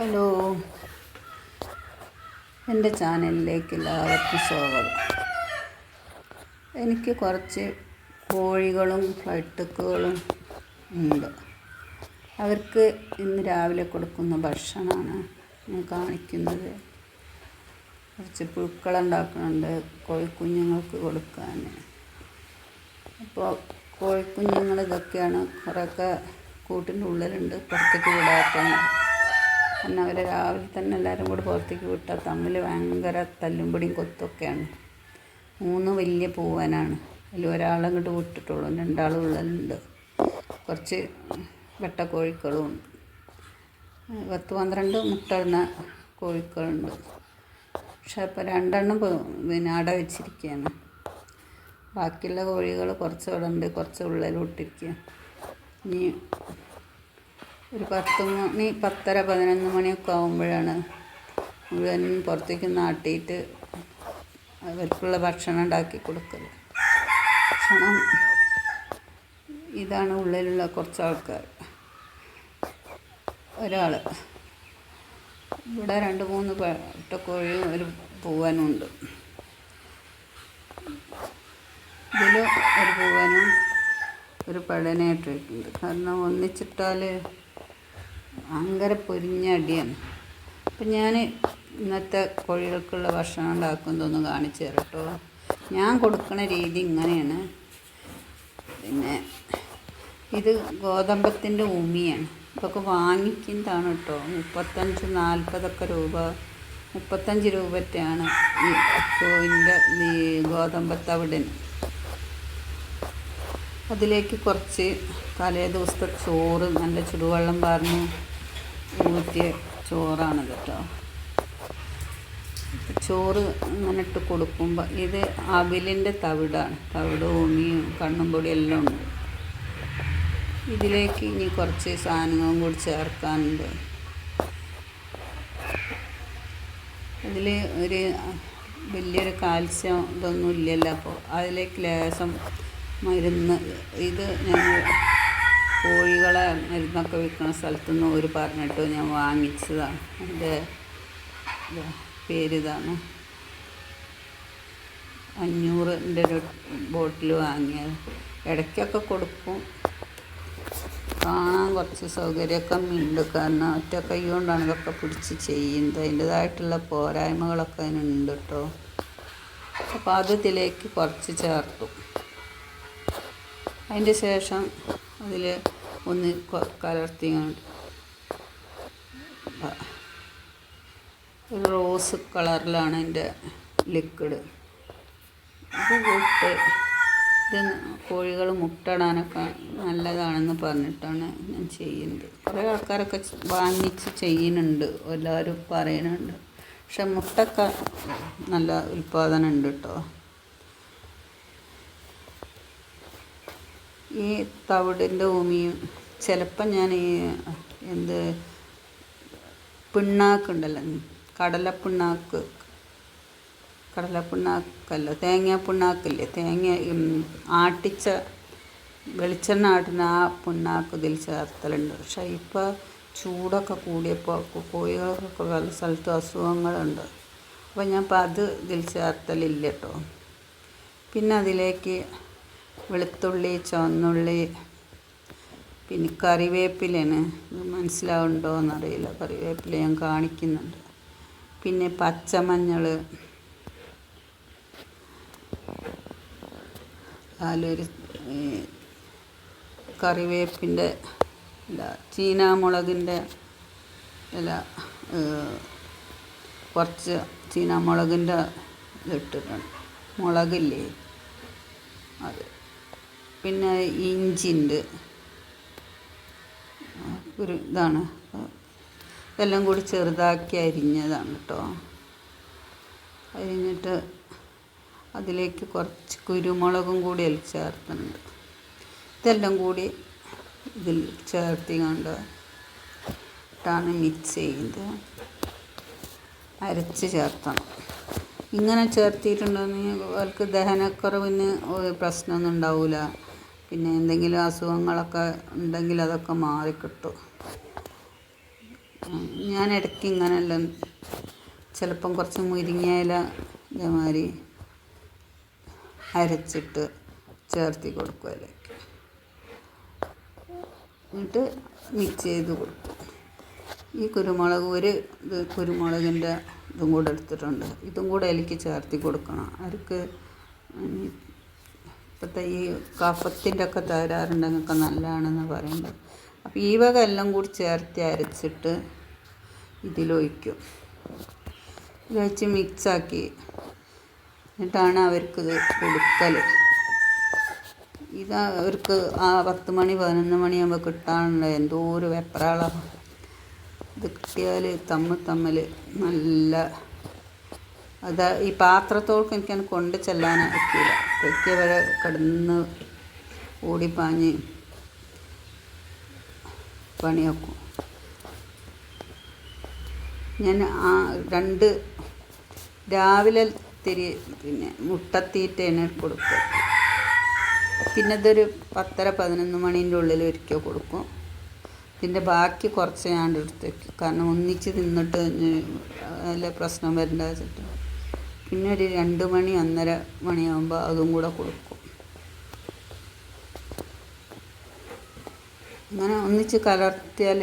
Hello. എന്റെ ചാനലിലേക്ക് എല്ലാവർക്കും സ്വാഗതം. എനിക്ക് കുറച്ച് കോഴികളും ഫ്ലട്ടുക്കുകളും ഉണ്ട്. അവർക്ക് ഇന്ന് രാവിലെ കൊടുക്കുന്ന ഭക്ഷണമാണ് ഞാൻ കാണിക്കുന്നത്. കുറച്ച് പുഴുക്കളുണ്ടാക്കുന്നുണ്ട് കോഴിക്കുഞ്ഞുങ്ങൾക്ക് കൊടുക്കാൻ. അപ്പോൾ കോഴിക്കുഞ്ഞുങ്ങൾ ഇതൊക്കെയാണ് കുറേയൊക്കെ കൂട്ടിന്റെ ഉള്ളിലുണ്ട് പുറത്തേക്ക് വിടാത്തതാണ് കാരണം അവരെ രാവിലെ തന്നെ എല്ലാവരും കൂടി പുറത്തേക്ക് വിട്ടാൽ തമ്മിൽ ഭയങ്കര തല്ലുംപിടിയും കൊത്തൊക്കെയാണ്. മൂന്ന് വലിയ പൂവനാണ്. അതിൽ ഒരാളെ അങ്ങോട്ട് വിട്ടിട്ടുള്ളൂ. രണ്ടാൾ ഉള്ളുണ്ട് കുറച്ച് വെട്ടക്കോഴിക്കളും ഉണ്ട്. പത്ത് പന്ത്രണ്ട് മുട്ടടുന്ന കോഴിക്കളുണ്ട്. പക്ഷെ ഇപ്പോൾ രണ്ടെണ്ണം പിന്നെ അട വെച്ചിരിക്കുകയാണ്. ബാക്കിയുള്ള കോഴികൾ കുറച്ച് ഇവിടെ ഉണ്ട്. കുറച്ച് ഉള്ളിൽ വിട്ടിരിക്കുക ഇനി ഒരു പത്ത് മണി പത്തര പതിനൊന്ന് മണിയൊക്കെ ആകുമ്പോഴാണ് മുഴുവൻ പുറത്തേക്ക് നാട്ടിയിട്ട് അവർക്കുള്ള ഭക്ഷണം ഉണ്ടാക്കി കൊടുക്കൽ ഭക്ഷണം ഇതാണ് ഉള്ളിലുള്ള കുറച്ച് ആൾക്കാർ. ഒരാൾ ഇവിടെ രണ്ട് മൂന്ന് പട്ടക്കോഴിയും ഒരു പൂവനും ഉണ്ട് ഇതിൽ ഒരു പൂവനും ഒരു പടനായിട്ടിട്ടുണ്ട് കാരണം ഒന്നിച്ചിട്ടാൽ ഭയങ്കര പൊരിഞ്ഞ അടിയാണ് അപ്പം ഞാൻ ഇന്നത്തെ കോഴികൾക്കുള്ള ഭക്ഷണം ഉണ്ടാക്കുന്നതൊന്ന് കാണിച്ചു തരാം കേട്ടോ. ഞാൻ കൊടുക്കുന്ന രീതി ഇങ്ങനെയാണ്. പിന്നെ ഇത് ഗോതമ്പത്തിന്റെ ഉമിയാണ്. ഇതൊക്കെ വാങ്ങിക്കുന്നതാണ് കേട്ടോ. മുപ്പത്തഞ്ച് നാൽപ്പതൊക്കെ രൂപ മുപ്പത്തഞ്ച് രൂപറ്റാണ് ഈ കോവിന്റെ ഈ ഗോതമ്പത്തവിടന് അതിലേക്ക് കുറച്ച് തലേ ദിവസത്തെ ചോറ് നല്ല ചുടുവെള്ളം പറഞ്ഞ് ഊറ്റിയ ചോറാണ് കേട്ടോ ചോറ് ഇങ്ങനെ ഇട്ട് കൊടുക്കുമ്പോൾ ഇത് അവിലിന്റെ തവിടാണ്. തവിട് ഉമിയും കണ്ണും പൊടി എല്ലാം ഉണ്ട്. ഇതിലേക്ക് ഇനി കുറച്ച് സാധനങ്ങളും കൂടി ചേർക്കാനുണ്ട്. അതിൽ ഒരു വലിയൊരു കാൽസ്യം ഇതൊന്നും ഇല്ലല്ലോ. അപ്പോൾ അതിലേക്ക് ലേശം മരുന്ന് ഇത് ഞാൻ കോഴികളെ മരുന്നൊക്കെ വിൽക്കുന്ന സ്ഥലത്തു നിന്ന് ഒരു പറഞ്ഞിട്ട് ഞാൻ വാങ്ങിച്ചതാണ്. എന്റെ പേരിതാണ്. അഞ്ഞൂറിന്റെ ഒരു ബോട്ടിൽ വാങ്ങിയത്. ഇടയ്ക്കൊക്കെ കൊടുക്കും. കാണാൻ കുറച്ച് സൗകര്യമൊക്കെ ഉണ്ട്. കാരണം ഒറ്റ കൈ കൊണ്ടാണ് ഇതൊക്കെ പിടിച്ച് ചെയ്യുന്നത്. അതിന്റെതായിട്ടുള്ള പോരായ്മകളൊക്കെ അതിനുണ്ട് കേട്ടോ. അപ്പോൾ അത് ഇതിലേക്ക് കുറച്ച് ചേർത്തു. അതിന്റെ ശേഷം അതിൽ ഒന്ന് കലർത്തി റോസ് കളറിലാണ് എന്റെ ലിക്വിഡ്. ഇത് കൂട്ട് ഇത് കോഴികൾ മുട്ടടാനൊക്കെ നല്ലതാണെന്ന് പറഞ്ഞിട്ടാണ് ഞാൻ ചെയ്യുന്നത്. കുറേ ആൾക്കാരൊക്കെ വാങ്ങിച്ച് ചെയ്യുന്നുണ്ട് എല്ലാവരും പറയുന്നുണ്ട്. പക്ഷെ മുട്ടൊക്കെ നല്ല ഉൽപ്പാദനം ഉണ്ട് കേട്ടോ. ഈ തവിടിന്റെ ഭൂമിയും ചിലപ്പോൾ ഞാൻ ഈ എന്ത് പിണ്ണാക്കുണ്ടല്ലോ കടലപ്പിണ്ണാക്ക് കടലപ്പിണ്ണാക്കല്ല തേങ്ങ പിണ്ണാക്കില്ലേ തേങ്ങ ആട്ടിച്ച വെളിച്ചെണ്ണ ആട്ടുന്ന ആ പിണ്ണാക്ക് ഇതിൽ ചേർത്തലുണ്ട്. പക്ഷേ ഇപ്പോൾ ചൂടൊക്കെ കൂടിയപ്പോൾ കോഴികൾക്കൊക്കെ പല സ്ഥലത്തും അസുഖങ്ങളുണ്ട്. അപ്പോൾ ഞാൻ അപ്പം അത് ഇതിൽ ചേർത്തലില്ല കേട്ടോ. പിന്നെ അതിലേക്ക് വെളുത്തുള്ളി ചുവന്നുള്ളി പിന്നെ കറിവേപ്പിലയാണ് മനസ്സിലാവുണ്ടോ എന്നറിയില്ല കറിവേപ്പില ഞാൻ കാണിക്കുന്നുണ്ട്. പിന്നെ പച്ചമഞ്ഞൾ അതിലൊരു കറിവേപ്പിന്റെ ഇല ചീനാമുളകിന്റെ ഇല കുറച്ച് ചീനാമുളകിന്റെ ഇതിട്ടിട്ടുണ്ട് മുളകില്ലേ? അത്. പിന്നെ ഇഞ്ചിണ്ട്. ഒരു ഇതാണ്. എല്ലാം കൂടി ചെറുതാക്കി അരിഞ്ഞതാണ് കേട്ടോ അരിഞ്ഞിട്ട് അതിലേക്ക് കുറച്ച് കുരുമുളകും കൂടി അതിൽ ചേർത്തുണ്ട് ഇതെല്ലാം കൂടി ഇതിൽ ചേർത്തി കണ്ട് ഇട്ടാണ് മിക്സ് ചെയ്യുന്നത്. അരച്ച് ചേർത്തണം. ഇങ്ങനെ ചേർത്തിട്ടുണ്ടെങ്കിൽ അവർക്ക് ദഹനക്കുറവിന് പ്രശ്നമൊന്നും ഉണ്ടാവില്ല പിന്നെ എന്തെങ്കിലും അസുഖങ്ങളൊക്കെ ഉണ്ടെങ്കിൽ അതൊക്കെ മാറിക്കിട്ടും. ഞാൻ ഇടയ്ക്ക് ഇങ്ങനെയെല്ലാം ചിലപ്പം കുറച്ച് മുരിങ്ങയില ഇതേമാതിരി അരച്ചിട്ട് ചേർത്തി കൊടുക്കും അതിലേക്ക്. എന്നിട്ട് മിക്സ് ചെയ്ത് കൊടുക്കും. ഈ കുരുമുളക് ഒരു ഇത് കുരുമുളകിന്റെ ഇതും കൂടെ എടുത്തിട്ടുണ്ട്. ഇതും കൂടെ അതിലേക്ക് ചേർത്തി കൊടുക്കണം. അവർക്ക് ഇപ്പോഴത്തെ ഈ കഫത്തിന്റെ ഒക്കെ തകരാറുണ്ടെങ്കിൽ നല്ലതാണെന്ന് പറയുന്നത്. അപ്പോൾ ഈ വക എല്ലാം കൂടി ചേർത്തി അരച്ചിട്ട് ഇതിലൊഴിക്കും ഇതൊഴിച്ച് മിക്സാക്കി എന്നിട്ടാണ് അവർക്കിത് കൊടുക്കൽ ഇത് അവർക്ക് ആ പത്ത് മണി പതിനൊന്ന് മണിയാകുമ്പോൾ കിട്ടാനുള്ള എന്തോ ഒരു വെപ്രാളമാണ് ഇത് കിട്ടിയാൽ തമ്മിൽ തമ്മിൽ നല്ല അത് ഈ പാത്രത്തോൾക്ക് എനിക്കത് കൊണ്ട് ചെല്ലാൻ പറ്റില്ല തെക്കിയവരെ കിടന്ന് ഓടിപ്പാഞ്ഞ് പണിയാക്കും. ഞാൻ ആ രണ്ട് രാവിലെ തിരി പിന്നെ മുട്ടത്തീറ്റേനെ കൊടുക്കും. പിന്നെ ഇതൊരു പത്തര പതിനൊന്ന് മണീന്റെ ഉള്ളിൽ ഒരിക്കൽ കൊടുക്കും. ഇതിന്റെ ബാക്കി കുറച്ച് ഞാൻ എടുത്തേക്ക്. കാരണം ഒന്നിച്ച് തിന്നിട്ട് നല്ല പ്രശ്നം വരണ്ട വെച്ചിട്ട്. പിന്നെ ഒരു രണ്ട് മണി ഒന്നര മണിയാകുമ്പോൾ അതും കൂടെ കൊടുക്കും. അങ്ങനെ ഒന്നിച്ച് കലർത്തിയാൽ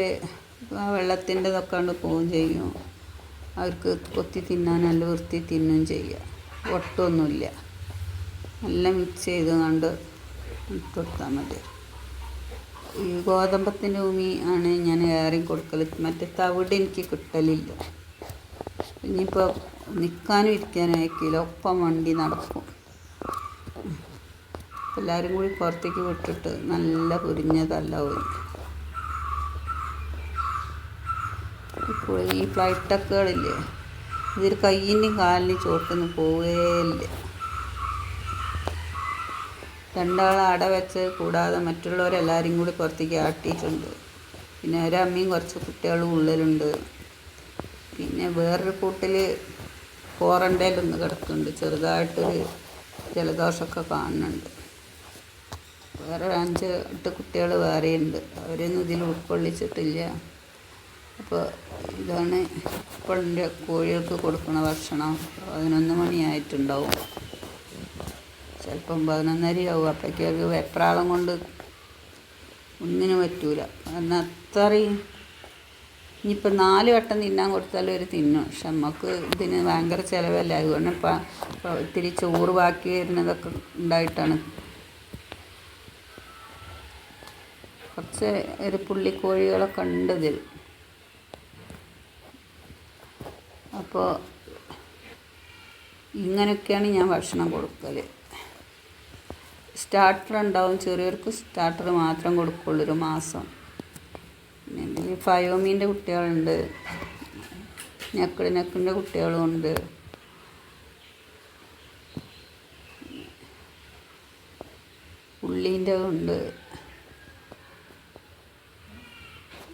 ആ വെള്ളത്തിന്റെ ഇതൊക്കെ കൊണ്ട് പോവുകയും ചെയ്യും. അവർക്ക് കൊത്തി തിന്നാൻ നല്ല വൃത്തി തിന്നും ചെയ്യുക ഒട്ടൊന്നുമില്ല. നല്ല മിക്സ് ചെയ്ത് കണ്ട് ഇട്ട് കൊടുത്താൽ മതി. ഈ ഗോതമ്പത്തിന്റെ ഉമി ആണ് ഞാൻ ഏറെ കൊടുക്കൽ മറ്റേ തവിട് എനിക്ക് കിട്ടലില്ല. ഇനിയിപ്പോൾ നിൽക്കാനും ഇരിക്കാനും അയക്കില്ല ഒപ്പം വണ്ടി നടക്കും. എല്ലാവരും കൂടി പുറത്തേക്ക് വിട്ടിട്ട് നല്ല പൊരിഞ്ഞതല്ല പോയി. ഇപ്പോൾ ഈ ഫ്ലൈറ്റക്കുകളില്ലേ ഇതിൽ കയ്യിന്റെയും കാലിന്റെയും ചോട്ടൊന്നും പോവുകയില്ല രണ്ടാൾ അട വെച്ച് കൂടാതെ മറ്റുള്ളവരെല്ലാവരും കൂടി പുറത്തേക്ക് ആട്ടിയിട്ടുണ്ട്. പിന്നെ ഒരമ്മയും കുറച്ച് കുട്ടികളും ഉള്ളിലുണ്ട്. പിന്നെ വേറൊരു കൂട്ടിൽ ക്വാറന്റൈനിലൊന്ന് കിടക്കുന്നുണ്ട്. ചെറുതായിട്ടൊരു ജലദോഷമൊക്കെ കാണുന്നുണ്ട്. വേറെ അഞ്ച് എട്ട് കുട്ടികൾ വേറെയുണ്ട് അവരൊന്നും ഇതിൽ ഉൾക്കൊള്ളിച്ചിട്ടില്ല. അപ്പോൾ ഇതാണ് ഇപ്പോൾ എന്റെ കോഴികൾക്ക് കൊടുക്കുന്ന ഭക്ഷണം. പതിനൊന്ന് മണിയായിട്ടുണ്ടാവും. ചിലപ്പം പതിനൊന്നരയാവും. അപ്പോഴേക്ക് വെപ്രാളം കൊണ്ട് ഒന്നിനും പറ്റൂല. കാരണം അത്രയും? ഇനിയിപ്പോൾ നാല് വട്ടം തിന്നാൻ കൊടുത്താലും ഒരു തിന്നും. പക്ഷെ നമുക്ക് ഇതിന് ഭയങ്കര ചിലവല്ല? അതുകൊണ്ട് ഇപ്പം ഇത്തിരി ചോറ് ബാക്കി വരുന്നതൊക്കെ ഉണ്ടായിട്ടാണ്. കുറച്ച് ഒരു പുള്ളിക്കോഴികളൊക്കെ ഉണ്ട് ഇതിൽ. അപ്പോൾ ഇങ്ങനെയൊക്കെയാണ് ഞാൻ ഭക്ഷണം കൊടുക്കൽ സ്റ്റാർട്ടർ ഉണ്ടാവും. ചെറിയവർക്ക് സ്റ്റാർട്ടർ മാത്രം കൊടുക്കുള്ളൂ ഒരു മാസം. പിന്നെ ഫയോമീന്റെ കുട്ടികളുണ്ട്. ഞക്കിളി ഞക്കിന്റെ കുട്ടികളുണ്ട് ഉള്ളീന്റെ ഉണ്ട്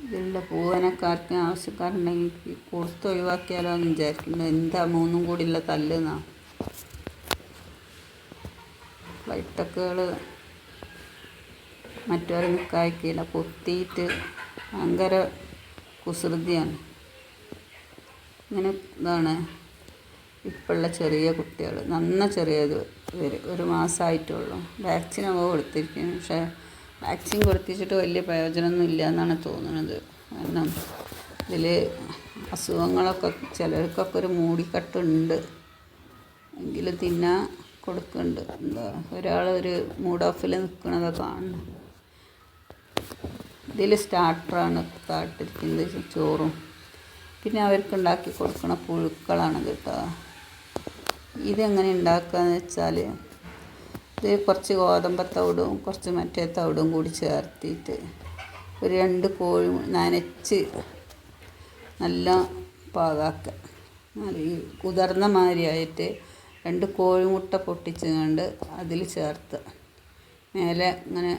ഇതിലുള്ള പൂവനക്കാർക്ക് ആവശ്യക്കാരുണ്ടെങ്കിൽ കൊടുത്ത് ഒഴിവാക്കിയാലോ എന്ന് വിചാരിക്കുന്നു. എന്താ മൂന്നും കൂടിയുള്ള തല്ലെന്നാ? ഫ്ലൈറ്റൊക്കെകൾ മറ്റവരെ നിൽക്കാക്കിയില്ല കുത്തിയിട്ട് ഭയങ്കര കുസൃതിയാണ്. ഇങ്ങനെ ഇതാണ് ഇപ്പോഴുള്ള ചെറിയ കുട്ടികൾ നന്ന ചെറിയത് ഒരു ഒരു വാക്സിൻ അവ കൊടുത്തിരിക്കുന്നു. പക്ഷേ വാക്സിൻ കൊടുത്തിച്ചിട്ട് വലിയ പ്രയോജനമൊന്നും ഇല്ല എന്നാണ് തോന്നുന്നത് കാരണം ഇതിൽ അസുഖങ്ങളൊക്കെ ചിലർക്കൊക്കെ ഒരു മൂടിക്കെട്ടുണ്ട്. എങ്കിലും തിന്നാൻ കൊടുക്കുന്നുണ്ട്. എന്താ ഒരാൾ ഒരു മൂഡ് ഓഫിൽ നിൽക്കുന്നത് കാണണം ഇതിൽ സ്റ്റാർട്ടറാണ് കാട്ടിരിക്കുന്നത് ചോറും. പിന്നെ അവർക്ക് ഉണ്ടാക്കി കൊടുക്കണ പുഴുക്കളാണ് കേട്ടോ. ഇതെങ്ങനെ ഉണ്ടാക്കുകയെന്ന് വെച്ചാൽ ഇത് കുറച്ച് ഗോതമ്പ തവിടും കുറച്ച് മറ്റേ തവിടും കൂടി ചേർത്തിട്ട് ഒരു രണ്ട് കോഴി നനച്ച് നല്ല പാകാക്കുക കുതിർന്ന മാതിരിയായിട്ട് രണ്ട് കോഴിമുട്ട പൊട്ടിച്ച് കണ്ട് അതിൽ ചേർത്ത്. മേലെ ഇങ്ങനെ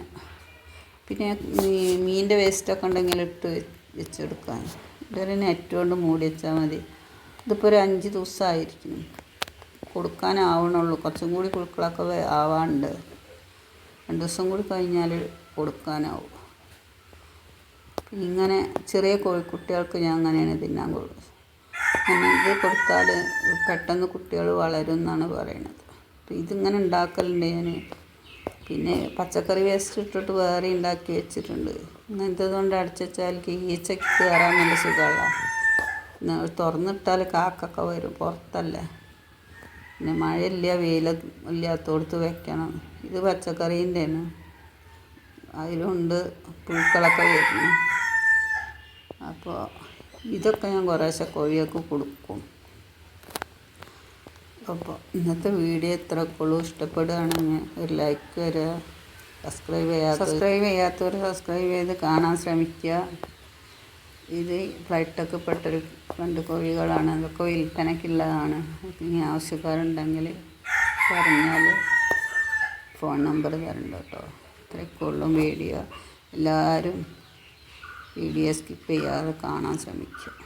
പിന്നെ മീനിന്റെ വേസ്റ്റൊക്കെ ഉണ്ടെങ്കിൽ ഇട്ട് വെച്ചെടുക്കാൻ ഇതൊരു നെറ്റ് കൊണ്ട് മൂടി വെച്ചാൽ മതി. ഇതിപ്പോൾ ഒരു അഞ്ച് ദിവസമായിരിക്കും കൊടുക്കാനാവണുള്ളൂ. കുറച്ചും കൂടി കുഴുക്കളൊക്കെ ആവാണ്ട്. രണ്ട് ദിവസം കൂടി കഴിഞ്ഞാൽ കൊടുക്കാനാവും. ഇങ്ങനെ ചെറിയ കോഴിക്കുട്ടികൾക്ക് ഞാൻ അങ്ങനെയാണ് തിന്നാൻ കൊടുക്കുന്നത്. ഇത് കൊടുത്താൽ പെട്ടെന്ന് കുട്ടികൾ വളരും എന്നാണ് പറയുന്നത് അപ്പം ഇതിങ്ങനെ ഉണ്ടാക്കലുണ്ട് ഞാൻ പിന്നെ പച്ചക്കറി വേസ്റ്റ് ഇട്ടിട്ട് വേറെ ഉണ്ടാക്കി വെച്ചിട്ടുണ്ട്. ഇന്നത്തതുകൊണ്ട് കൊണ്ട് അടച്ചു വെച്ചാൽ ഈച്ചയ്ക്ക് കയറാൻ നല്ല സുഖമുള്ള തുറന്നിട്ടാൽ കാക്കൊക്കെ വരും പുറത്തല്ലേ. പിന്നെ മഴയില്ല വെയിൽ ഇല്ലാത്തോടത്ത് വെക്കണം. ഇത് പച്ചക്കറീന്റെ ആണ് അതിലുണ്ട് പുഴുക്കളൊക്കെ വരുന്നു അപ്പോൾ ഇതൊക്കെ ഞാൻ കുറേശ്ശെ കോഴിയൊക്കെ കൊടുക്കും. അപ്പോൾ ഇന്നത്തെ വീഡിയോ ഇത്രക്കുള്ളൂ ഇഷ്ടപ്പെടുകയാണെങ്കിൽ ഒരു ലൈക്ക് വരിക സബ്സ്ക്രൈബ് ചെയ്യാത്ത സബ്സ്ക്രൈബ് ചെയ്യാത്തവർ സബ്സ്ക്രൈബ് ചെയ്ത് കാണാൻ ശ്രമിക്കുക. ഇത് ഫ്ലൈറ്റൊക്കെ പെട്ടൊരു രണ്ട് കോഴികളാണ്. അതൊക്കെ വിൽപ്പനയ്ക്കുള്ളതാണ്. ഇനി ആവശ്യക്കാരുണ്ടെങ്കിൽ പറഞ്ഞാൽ ഫോൺ നമ്പർ തരണ്ട കേട്ടോ. ഇത്രയൊക്കെ വീഡിയോ. എല്ലാവരും വീഡിയോ സ്കിപ്പ് ചെയ്യാതെ കാണാൻ ശ്രമിക്കുക.